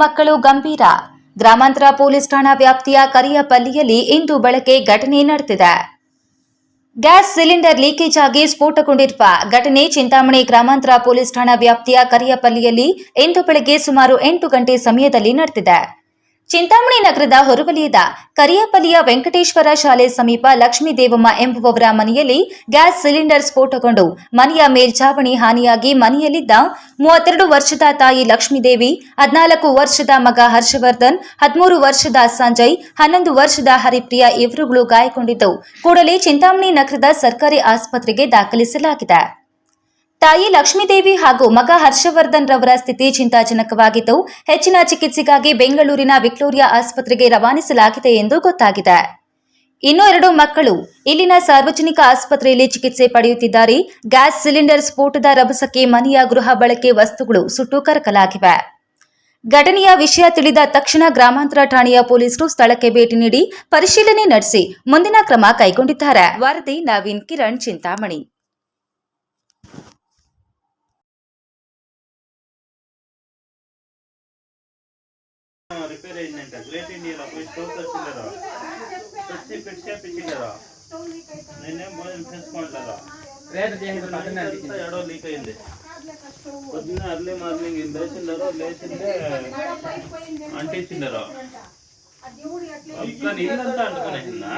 ಮಕ್ಕಳು ಗಂಭೀರ. ಗ್ರಾಮಾಂತರ ಪೊಲೀಸ್ ಠಾಣಾ ವ್ಯಾಪ್ತಿಯ ಕರಿಯಪಲ್ಲಿಯಲ್ಲಿ ಇಂದು ಬೆಳಗ್ಗೆ ಘಟನೆ ನಡೆದಿದೆ. ಗ್ಯಾಸ್ ಸಿಲಿಂಡರ್ ಲೀಕೇಜ್ ಆಗಿ ಸ್ಫೋಟಗೊಂಡಿರುವ ಘಟನೆ ಚಿಂತಾಮಣಿ ಗ್ರಾಮಾಂತರ ಪೊಲೀಸ್ ಠಾಣಾ ವ್ಯಾಪ್ತಿಯ ಕರಿಯಪಲ್ಲಿಯಲ್ಲಿ ಇಂದು ಬೆಳಗ್ಗೆ ಸುಮಾರು ಎಂಟು ಗಂಟೆ ಸಮಯದಲ್ಲಿ ನಡೆದಿದೆ. ಚಿಂತಾಮಣಿ ನಗರದ ಹೊರವಲಯದ ಕರಿಯಪಲ್ಲಿಯ ವೆಂಕಟೇಶ್ವರ ಶಾಲೆ ಸಮೀಪ ಲಕ್ಷ್ಮೀ ದೇವಮ್ಮ ಎಂಬುವವರ ಮನೆಯಲ್ಲಿ ಗ್ಯಾಸ್ ಸಿಲಿಂಡರ್ ಸ್ಫೋಟಗೊಂಡು ಮನೆಯ ಮೇಲ್ಛಾವಣಿ ಹಾನಿಯಾಗಿ ಮನೆಯಲ್ಲಿದ್ದ ಮೂವತ್ತೆರಡು ವರ್ಷದ ತಾಯಿ ಲಕ್ಷ್ಮೀದೇವಿ, ಹದಿನಾಲ್ಕು ವರ್ಷದ ಮಗ ಹರ್ಷವರ್ಧನ್, ಹದಿಮೂರು ವರ್ಷದ ಸಂಜಯ್, ಹನ್ನೊಂದು ವರ್ಷದ ಹರಿಪ್ರಿಯ ಇವರುಗಳು ಗಾಯಗೊಂಡಿದ್ದು, ಕೂಡಲೇ ಚಿಂತಾಮಣಿ ನಗರದ ಸರ್ಕಾರಿ ಆಸ್ಪತ್ರೆಗೆ ದಾಖಲಿಸಲಾಗಿದೆ. ತಾಯಿ ಲಕ್ಷ್ಮೀದೇವಿ ಹಾಗೂ ಮಗ ಹರ್ಷವರ್ಧನ್ ರವರ ಸ್ಥಿತಿ ಚಿಂತಾಜನಕವಾಗಿದ್ದು, ಹೆಚ್ಚಿನ ಚಿಕಿತ್ಸೆಗಾಗಿ ಬೆಂಗಳೂರಿನ ವಿಕ್ಟೋರಿಯಾ ಆಸ್ಪತ್ರೆಗೆ ರವಾನಿಸಲಾಗಿದೆ ಎಂದು ಗೊತ್ತಾಗಿದೆ. ಇನ್ನು ಎರಡು ಮಕ್ಕಳು ಇಲ್ಲಿನ ಸಾರ್ವಜನಿಕ ಆಸ್ಪತ್ರೆಯಲ್ಲಿ ಚಿಕಿತ್ಸೆ ಪಡೆಯುತ್ತಿದ್ದಾರೆ. ಗ್ಯಾಸ್ ಸಿಲಿಂಡರ್ ಸ್ಫೋಟದ ರಭಸಕ್ಕೆ ಮನೆಯ ಗೃಹ ಬಳಕೆ ವಸ್ತುಗಳು ಸುಟ್ಟು ಕರಕಲಾಗಿವೆ. ಘಟನೆಯ ವಿಷಯ ತಿಳಿದ ತಕ್ಷಣ ಗ್ರಾಮಾಂತರ ಠಾಣೆಯ ಪೊಲೀಸರು ಸ್ಥಳಕ್ಕೆ ಭೇಟಿ ನೀಡಿ ಪರಿಶೀಲನೆ ನಡೆಸಿ ಮುಂದಿನ ಕ್ರಮ ಕೈಗೊಂಡಿದ್ದಾರೆ. ವರದಿ ನವೀನ್ ಕಿರಣ್ ಚಿಂತಾಮಣಿ. రిపేర్ అయిందంట. గ్రేట్ ఇండియాలో పోయి స్టోవ్ వచ్చిందరా వచ్చి ఫిక్స్ చేయించిందరా నేనేం భోజనం చేసుకోవట్లేదా? ఎడో లీక్ అయింది. పొద్దున్న అర్లీ మార్నింగ్ ఇది లేచిందే అంటించిండరో. ఇల్లంతా అంటుకునేసిందా?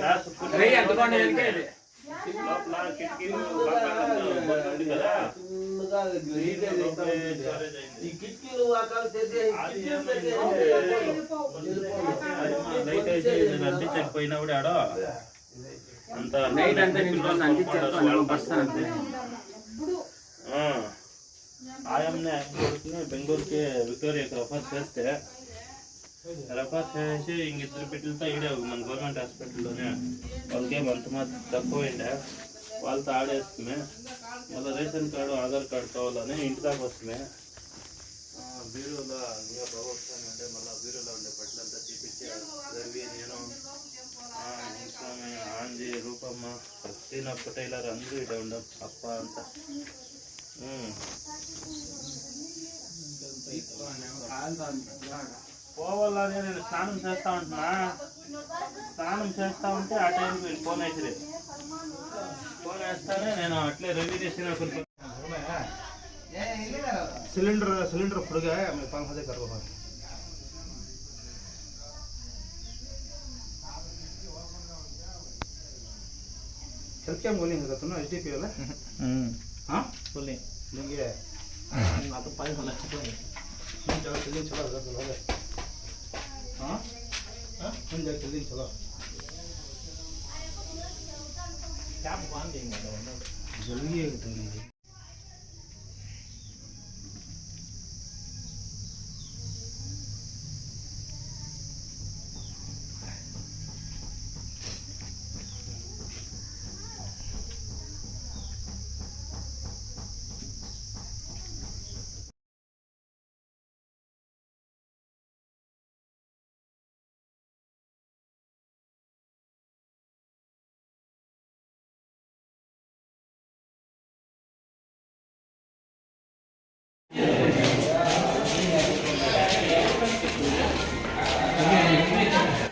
గ్యాస్ లోపల కిటికీ కదా. ఈ కిటికీలు వాకాలు తెరిచి అది ఏమైంది? లైట్ వేసి నేను అంటించకపోయినా కూడా ఆడ అంత నైట్ అంతా నింపుకొని అంటించేస్తాను బస్తాను అంతే ఆ. ఆయమ్నే కొడుకుని బెంగళూరుకి విక్టోరియాకి రెఫర్ చేస్తే రెఫర్ చేసి ఇంక ఇద్దరు బిడ్డలతో ఈడే మన గవర్నమెంట్ హాస్పిటల్లోనే వాళ్ళకేం అంత మాత్రం తక్కువైండే వాళ్ళతో ఆడేసుకునే మళ్ళీ రేషన్ కార్డు ఆధార్ కార్డు కావాలని ఇంటి దాకా వస్తున్నాయి బీరులో ఇంకా బాగొస్తాను అంటే మళ్ళీ బీరులో ఉండే బట్టలంతా తీపిచ్చి రవి నేను ఆంజీ రూపమ్మ ఒక్క టైలర్ అందరూ ఇక్కడ ఉండం. అప్ప అంతా. ఉమ్. పోవాలని నేను స్నానం చేస్తా ఉంటున్నా స్నానం చేస్తా ఉంటే ఆ టైంకి వీళ్ళు ఫోన్ వేసిరే ఫోన్ వేస్తానే నేను అట్లే రెడీ చేసిన సిలిండర్ సిలిండర్ పుడుగా మీ పంఖ దగ్గర ಹೆಲ್ಪ್ ಕ್ಯಾಂಪ್ ಗೋಲಿಂಗ್ ಆಗತ್ತನು ಎಚ್ ಡಿ ಪಿ ಅಲ್ಲ ಹಾಂ ಗೋಲಿಂಗ್ ನಿಮಗೆ ಅದು ಪಾಯ್ ಅಲ್ಲ ಚಲೋ ಚಲೋ ಆಗತ್ತಲ್ಲ కొంచెం చదివించదా ట్యాప్ బాగుంది ఇంకా జల్లి